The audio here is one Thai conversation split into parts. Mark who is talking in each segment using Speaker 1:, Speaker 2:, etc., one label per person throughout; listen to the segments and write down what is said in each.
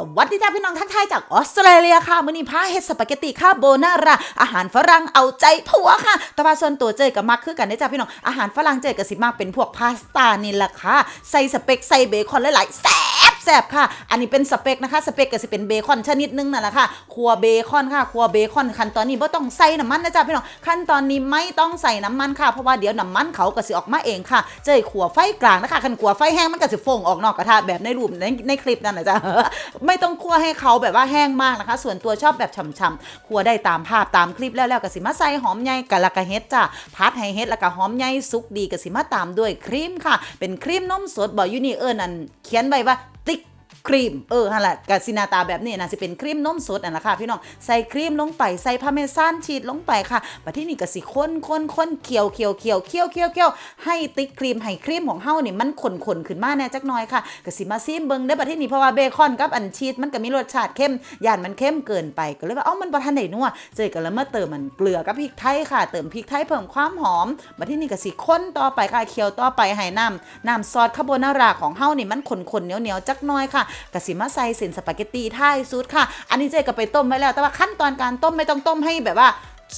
Speaker 1: สวัสดีจ้าพี่น้องทักทายจากออสเตรเลียค่ะมื้อนี้พาเฮ็ดสปาเกตตีค่ะโบนาราอาหารฝรั่งเอาใจผัวค่ะ แต่ว่าส่วนตัวเจอกับมักคือกันได้จ้าพี่น้องอาหารฝรั่งเจอกับสิมากเป็นพวกพาสต้านี่แหละค่ะ ใส่สเปกใส่เบคอนหลายๆแซ่บแซ่บค่ะ อันนี้เป็นสเปกนะคะสเปกก็สิเป็นเบคอนชนิดนึงนั่นแหละค่ะครัวเบคอนค่ะครัวเบคอนขั้นตอนนี้บ่ต้องใส่น้ำมันนะจ้าพี่น้องขั้นตอนนี้ไม่ต้องใส่น้ำมันค่ะเพราะว่าเดี๋ยวน้ำมันเขาก็สิออกมาเองค่ะ เจยขัวไฟกลางนะคะคันขัวไฟแห้งมันก็สิฟงออกนอกกระทะแบบในรูปในในคลิปนั่นนะจ๊ะไม่ต้องคั่วให้เขาแบบว่าแห้งมากนะคะ ส่วนตัวชอบแบบฉ่ำๆคั่วได้ตามภาพตามคลิปแล้วแล้วก็สิมาใส่หอมใหญ่กะละกะเฮ็ดจ้ะพัดให้เฮ็ดแล้วก็หอมใหญ่สุกดีก็สิมาตามด้วยครีมค่ะ เป็นครีมนมสดบอยูนี่เอิ้นอันเขียนไว้ว่าติ ครีม เออฮันละกาซินาตาแบบนี้นะสิเป็นครีมนมสดอะนะคะพี่น้องใส่ครีมลงไปใส่พาเมซานชีสลงไปค่ะบัดที่นี่ก็สิข้นข้นข้นเคี่ยวเคี่ยวเคี่ยวเคี่ยวเคี่ยวเคี่ยวให้ติ๊กครีมให้ครีมของเฮานี่มันข้นข้นขึ้นมาแน่จักหน่อยค่ะก็สิมาซิมเบิ่งได้อบัดที่นี่เพราะว่าเบคอนกับอันชีสมันก็มีรสชาติเข้มย่านมันเข้มเกินไปก็เลยว่าเอ้ามันบ่ทันได้นัวเจอก็เลยมาเติมมันเกลือกับพริกไทยค่ะ เติมพริกไทยเพิ่มความหอมบัดที่นี่ก็สิข้นต่อไปค่ะเคี่ยวต่อไปให้น้ำน้ำซอสคาโบนาร่าของเฮานี่มันข้นๆเหนียวๆจักหน่อยค่ะก็สิมาใส่เส้นสปาเกตตีท้ายสุดค่ะ อันนี้เจ๊ก็ไปต้มไว้แล้ว แต่ว่าขั้นตอนการต้มไม่ต้องต้มให้แบบว่า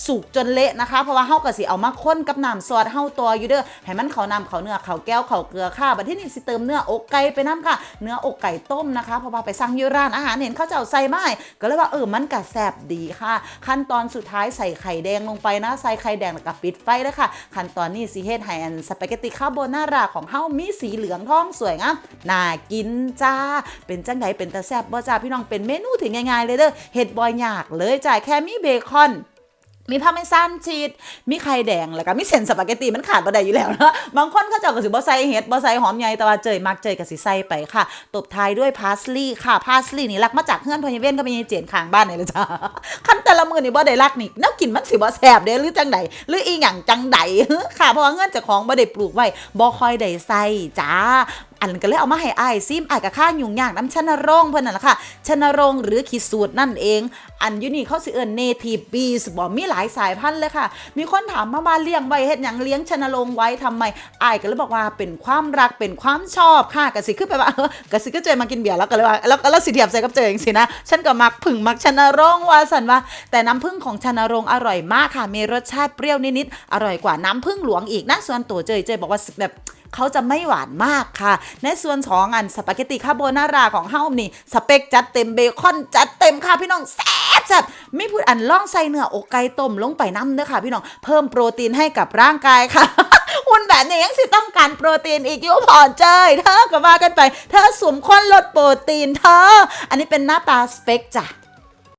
Speaker 1: สุกจนเละนะคะ เพราะว่าเฮาก็สิเอามาข้นกับน้ำซอสเฮาตัวอยู่เด้อให้มันเขาน้ำเขาเนื้อเขาแก้วเขาเกลือค่ะบัดที่นี่สิเติมเนื้ออกไก่ไปน้ำค่ะ เนื้ออกไก่ต้มนะคะเพราะว่าไปสั่งยูร้านอาหารเห็นเขาจะเจ้าใส่มาให้ก็เลยว่าเออมันก็แซ่บดีค่ะ ขั้นตอนสุดท้ายใส่ไข่แดงลงไปนะ ใส่ไข่แดงแล้วก็ปิดไฟเลยค่ะ ขั้นตอนนี้สิเฮ็ดให้อันสปาเกตตีคาโบนาราของเฮามีสีเหลืองทองสวยงามน่ากินจ้า เป็นจังไดเป็นตาแซ่บบ่จ้าพี่น้องเป็นเมนูถึงง่ายๆเลยเด้อเฮ็ดบ่ยากเลยจ้าแค่มีเบคอน มีพาร์เมซานชีสมีไข่แดงแล้วก็มีเส้นสปาเกตตีมันขาดบ่ได้อยู่แล้วนะบางคนเขาเจ้าก็สิบ่ใส่เห็ดบ่ใส่หอมใหญ่แต่ว่าเจยมักเจยก็สิใส่ไปค่ะ ตบท้ายด้วยพาสลีย์ค่ะพาสลีย์นี่รักมาจากเฮือนพญเวนก็มีเจียนข้างบ้านนี่แหละจ้าคันแต่ละมือนี่บ่ได้รักนี่แนวกินมันสิบ่แซ่บเด้หรือจังใดหรืออีหยังจังใดค่ะเพราะว่าเงินจ้าของบ่ได้ปลูกไว้บ่คอยได้ใส่จ้า อันก็เลยเอามาให้อายซิมอายกับข้ายุ่งยากน้ำชนรงเพิ่นนั่นแหละค่ะชนรงหรือขีดสูตรนั่นเอง อันยูนี่เขาสิเอินเนทีฟบีสบอมีหลายสายพันธุ์เลยค่ะ มีคนถามมาว่าเลี้ยงไว้เฮ็ดหยังเลี้ยงชนรงไว้ทำไมอายก็เลยบอกว่าเป็นความรักเป็นความชอบค่ะก็สิคือไปว่าเออกสิก็เจอมากินเบียร์แล้วก็เลยว่าแล้วแล้วสิเทียบใส่กับเจอเองสินะฉันก็มักผึ่งมักชนรงว่าสันว่า แต่น้ำผึ้งของชนรงอร่อยมากค่ะมีรสชาติเปรี้ยวนิดๆอร่อยกว่าน้ำผึ้งหลวงอีกนะส่วนตัวเจยเจยบอกว่าแบบเขาจะไม่หวานมากค่ะในส่วนของอันสปาเกตตีคาโบนาราของเฮานี่สเปกจัดเต็มเบคอนจัดเต็มค่ะพี่น้องแซ่บแซ่บไม่พูดอันล่องใส่เนื้ออกไก่ต้มลงไปน้ำเด้อค่ะ พี่น้องเพิ่มโปรตีนให้กับร่างกายค่ะหุ่นแบบนี้ยังสิต้องการโปรตีนอีกอยุ่พอเจยเธอก็ว่ากันไป เธอสวมข้นลดโปรตีนเธอ อันนี้เป็นหน้าตาสเปกจ้ะ